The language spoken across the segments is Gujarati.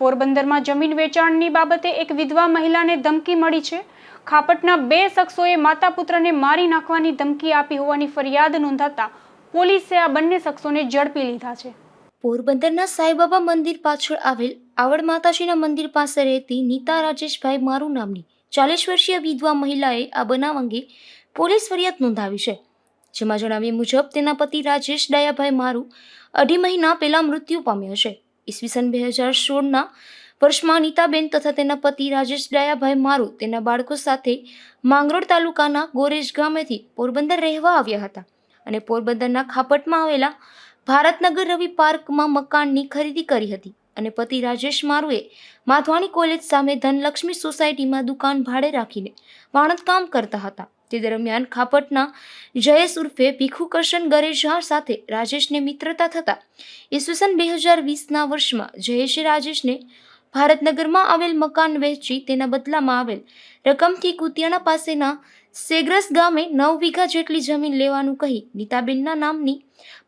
પોરબંદરમાં જમીન વેચાણની બાબતે એક વિધવા મહિલાને ધમકી મળી છે. ખાપટના બે શખ્સોએ માતા પુત્રને મારી નાખવાની ધમકી આપી હોવાની ફરિયાદ નોંધાતા પોલીસે આ બંને શખ્સોને ઝડપી લીધા છે. પોરબંદરના સાંઈબાબા મંદિર પાછળ આવેલ આવડ માતાજીના મંદિર પાસે રહેતી નીતા રાજેશભાઈ મારું નામની ચાલીસ વર્ષીય વિધવા મહિલાએ આ બનાવ અંગે પોલીસ ફરિયાદ નોંધાવી છે. જેમાં જણાવ્યા મુજબ તેના પતિ રાજેશ ડાયાભાઈ મારું અઢી મહિના પહેલાં મૃત્યુ પામ્યો છે. ઈસવીસન બે હજાર સોળના વર્ષમાં અનિતાબેન તથા તેના પતિ રાજેશ ડાયાભાઈ મારુ તેના બાળકો સાથે માંગરોળ તાલુકાના ગોરેજ ગામેથી પોરબંદર રહેવા આવ્યા હતા અને પોરબંદરના ખાપટમાં આવેલા ભારતનગર રવિ પાર્કમાં મકાનની ખરીદી કરી હતી અને પતિ રાજેશ મારુએ માધવાણી કોલેજ સામે ધનલક્ષ્મી સોસાયટીમાં દુકાન ભાડે રાખીને વાણતકામ કરતા હતા. તે દરમિયાન ખાપટના જયેશ ઉર્ફે ભીખુ કરશન ગરેજા સાથે રાજેશને મિત્રતા થતા ઈસવીસન બે હજાર વીસના વર્ષમાં જયેશે રાજેશને ભારતનગરમાં આવેલ મકાન વહેંચી તેના બદલામાં આવેલ રકમથી કુતિયાણા પાસેના સેગ્રસ ગામે નવ વીઘા જેટલી જમીન લેવાનું કહી નીતાબેનના નામની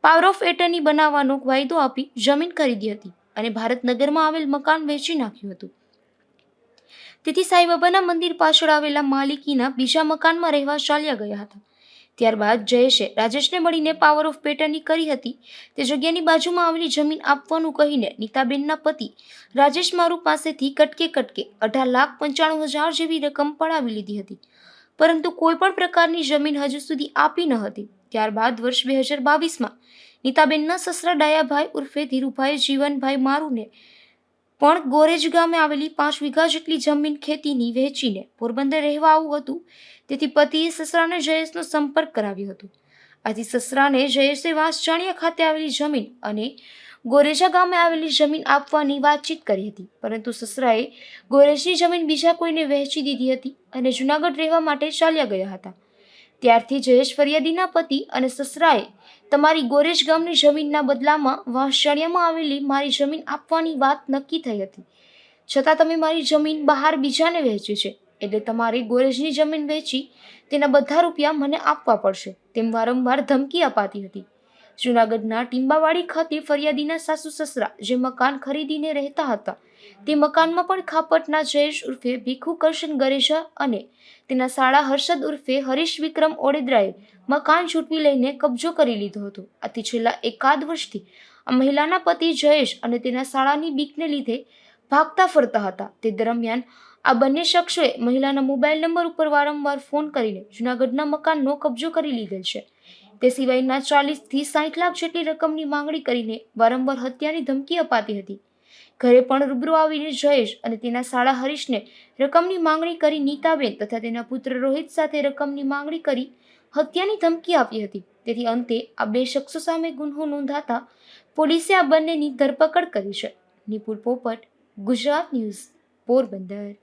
પાવર ઓફ એટર્ની બનાવવાનો વાયદો આપી જમીન ખરીદી હતી અને ભારતનગરમાં આવેલ મકાન વેચી નાખ્યું હતું. તેથી સાંઈબાબાના મંદિર પાછળ આવેલા માલિકીના બીજા મકાનમાં રહેવા ચાલ્યા ગયા હતા. ત્યારબાદ જયેશે રાજેશને મળીને પાવર ઓફ પેટર્ની કરી હતી. તે જગ્યાની બાજુમાં આવેલી જમીન આપવાનું કહીને નીતાબેનના પતિ રાજેશ મારુ પાસેથી કટકે કટકે અઢાર લાખ પંચાણું હજાર જેવી રકમ પડાવી લીધી હતી. પરંતુ કોઈ પણ પ્રકારની જમીન હજુ સુધી આપી ન હતી. ત્યારબાદ વર્ષ બે હજાર બાવીસમાં નીતાબેનના સસરા ડાયાભાઈ ઉર્ફે ધીરુભાઈ જીવનભાઈ મારુને પણ ગોરેજ ગામે આવેલી પાંચ વીઘા જેટલી જમીન ખેતીની વહેંચીને પોરબંદર રહેવા આવું હતું. તેથી પતિએ સસરાને જયેશનો સંપર્ક કરાવ્યો હતો. આથી સસરાને જયેશે વાંસચાણિયા ખાતે આવેલી જમીન અને ગોરેજા ગામે આવેલી જમીન આપવાની વાતચીત કરી હતી. પરંતુ સસરાએ ગોરેજની જમીન બીજા કોઈને વહેંચી દીધી હતી અને જુનાગઢ રહેવા માટે ચાલ્યા ગયા હતા. ત્યારથી જયેશ ફરિયાદીના પતિ અને સસરાએ તમારી ગોરેજ ગામની જમીનના બદલામાં વાંસચાણિયામાં આવેલી મારી જમીન આપવાની વાત નક્કી થઈ હતી. છતાં તમે મારી જમીન બહાર બીજાને વહેંચી છે, એટલે તમારે ગોરેજની જમીન વેચી તેના બધા રૂપિયા મને આપવા પડશે, તેમ વારંવાર ધમકી અપાતી હતી. જૂનાગઢના ટીંબાવાડી ખાતે ફરિયાદીના સાસુ સસરા જે મકાન ખરીદીને રહેતા હતા, તે મકાનમાં પણ ખાપટના જયેશ ઉર્ફે ભીખુ કરશન ગરેજા અને તેના સાળા હર્ષદ ઉર્ફે હરીશ વિક્રમ ઓડેદરાએ મકાન છૂટવી લઈને કબજો કરી લીધો હતો. આથી છેલ્લા એકાદ વર્ષથી આ મહિલાના પતિ જયેશ અને તેના શાળાની બીકને લીધે ભાગતા ફરતા હતા. તે દરમિયાન આ બંને શખ્સોએ મહિલાના મોબાઈલ નંબર ઉપર વારંવાર ફોન કરીને જૂનાગઢના મકાનનો કબજો કરી લીધેલ છે. તે સિવાયના ચાલીસથી સાઠ લાખ જેટલી રકમની માંગણી કરીને વારંવાર હત્યાની ધમકી અપાતી હતી. ઘરે પણ રૂબરૂ આવીને જયેશ અને તેના સાળા હરીશને રકમની માંગણી કરી નીતાબેન તથા તેના પુત્ર રોહિત સાથે રકમની માંગણી કરી હત્યાની ધમકી આપી હતી. તેથી અંતે આ બે શખ્સો સામે ગુન્હો નોંધાતા પોલીસે આ બંનેની ધરપકડ કરી છે. નિપુલ પોપટ, ગુજરાત ન્યૂઝ, પોરબંદર.